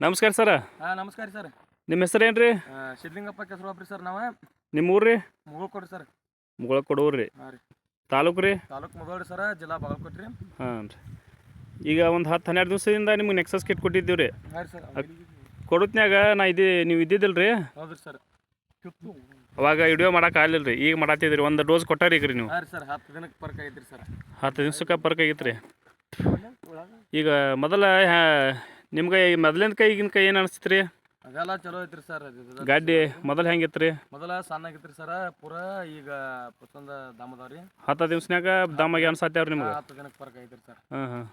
ನಮಸ್ಕಾರ ಸರ. ಹಾಂ ನಮಸ್ಕಾರ ಸರ್. ನಿಮ್ಮ ಹೆಸರು ಏನು ರೀ ಸಿದ್ಲಿಂಗಪ್ಪ ಕೆಸರೊಬ್ರಿ ಸರ್ ನಾವು. ನಿಮ್ಮ ಊರು ರೀ ಮುಗುಳ್ ಕೊಡ್ರಿ ಸರ್. ಮುಗಳ ಕೊಡೂರು ರೀ. ಹಾಂ ರೀ. ತಾಲೂಕು ರೀ? ತಾಲೂಕು ಮುಗೋಳ್ರಿ ಸರ ಜಿಲ್ಲಾ ಬಾಗಲಕೋಟ್ರಿ ಹಾಂ ರೀ. ಈಗ ಒಂದು ಹತ್ತು ಹನ್ನೆರಡು ದಿವಸದಿಂದ ನಿಮ್ಗೆ ನೆಕ್ಸಸ್ ಕಿಟ್ ಕೊಟ್ಟಿದ್ದೀವಿ ರೀ. ಹಾಂ ಸರ್. ಕೊಡತ್ನ್ಯಾಗ ನಾ ಇದ್ದಿ ನೀವು ಇದ್ದಿದ್ದಿಲ್ಲ ರೀ? ಹೌದು ಸರ್. ಅವಾಗ ವಿಡಿಯೋ ಮಾಡಕ್ಕೆ ಆಗಲಿಲ್ಲ ರೀ. ಈಗ ಮಾಡತ್ತಿದ್ರಿ ಒಂದು ಡೋಸ್ ಕೊಟ್ಟಾರ ಈಗ ರೀ ನೀವು. ಹಾಂ ಸರ್ ಹತ್ತು ದಿನಕ್ಕೆ ಪರ್ಕ್ ಆಗೈತ್ರಿ ಸರ್. ಹತ್ತು ದಿವ್ಸಕ್ಕೆ ಪರ್ಕ್ ರೀ ಈಗ ಮೊದಲ ನಿಮ್ಗೆ ಈ ಮೊದಲಿನ ಕೈ ಈಗಿನ ಕೈ ಏನು ಅನಿಸ್ತು ರೀ ಅದೆಲ್ಲ ಚಲೋ ಐತ್ರಿ ಸರ್. ಗಾಡಿ ಮೊದಲು ಹೆಂಗಿತ್ತು ರೀ ಮೊದಲ ಸಣ್ಣ ಆಗಿತ್ರಿ ಸರ. ಪೂರ ಈಗ ಪಸಂದ ಅದಾವ ರೀ ಹತ್ತು ದಿವ್ಸನ್ಯಾಗ ದಮ್ಮಾಗಿ ಅವ್ರಿ ನಿಮ್ಗೆ? ಹತ್ತು ದಿನಕ್ಕೆ ಫರ್ಕ್ ಐತ್ರಿ ಸರ್. ಹಾಂ ಹಾಂ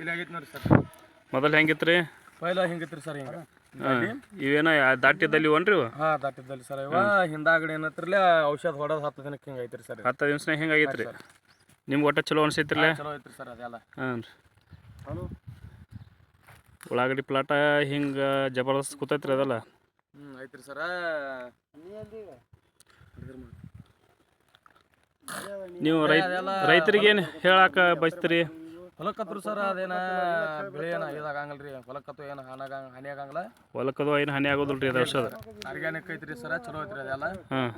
ಇಲ್ಲಿ ನೋಡಿ ಸರ್. ಮೊದಲು ಹೆಂಗಿತ್ತು ರೀ ಪೈಲ ಹಿಂಗೈತ್ರಿ ಸರ್ ಹಿಂಗೆ? ಇವೇನೋ ದಾಟಿದಲ್ಲಿ ಒನ್ರಿ ಹಾ ದಾಟಿದ್ದಲ್ಲಿ ಸರ್ ಇವ. ಹಿಂದಾಗಡೆ ಏನತ್ರಲ್ಲ ಔಷಧ ಹೊಡೋದು ಹತ್ತು ದಿನಕ್ಕೆ ಹಿಂಗೆ ಐತ್ರಿ ಸರ್ ಹತ್ತು ದಿವ್ಸನಾಗ ಹಿಂಗೆ ರೀ ನಿಮ್ಗೆ ಒಟ್ಟು ಚಲೋ ಅನ್ಸೈತ್ರಲ್ಲ? ಚಲೋ ಐತ್ರಿ ಸರ್ ಅದೆಲ್ಲ. ಹ್ಞೂ ರೀ. ಉಳ್ಳಾಗಡ್ಡಿ ಪ್ಲಾಟ ಹಿಂಗೆ ಜಬರ್ದಸ್ತ್ ಕೂತೈತ್ರಿ ಅದಲ್ಲ. ಹ್ಞೂ ಐತ್ರಿ ಸರ. ನೀವು ರೈತರಿಗೆ ಏನು ಹೇಳಕ್ಕೆ ಬಯಸ್ತೀರಿ? ಹೊಲಕ್ಕತ್ರು ಸರ್ ಅದೇನ ಬೆಳೆ ಏನ ಇದಾಗಂಗಿಲ್ಲ ರೀ ಹೊಲಕ್ಕತ್ತು ಏನು ಹಾನಾಗ ಹಾನಿ ಆಗಂಗಿಲ್ಲ ಹೊಲಕ್ಕದು ಏನು ಹಾನಿ ಆಗೋದಿಲ್ಲ ರೀ ಅದು ಔಷಧ? ಆರ್ಗ್ಯಾನಿಕ್ ಐತ್ರಿ ಸರ ಚಲೋ ಐತ್ರಿ ಅದೆಲ್ಲ. ಹಾಂ.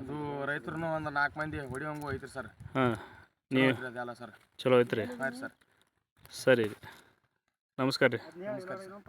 ಅದು ರೈತರು ಒಂದು ನಾಲ್ಕು ಮಂದಿ ಹೊಡಿಯೋಂಗು ಐತ್ರಿ ಸರ್. ಹಾಂ. ನೀವು ಅದೆಲ್ಲ ಸರ್. ಚಲೋ ಐತ್ರಿ. ಹಾಂ ರೀ ಸರ್. ಸರಿ. ರೀ ನಮಸ್ಕಾರ ರೀ ನಮಸ್ಕಾರ ಸರ್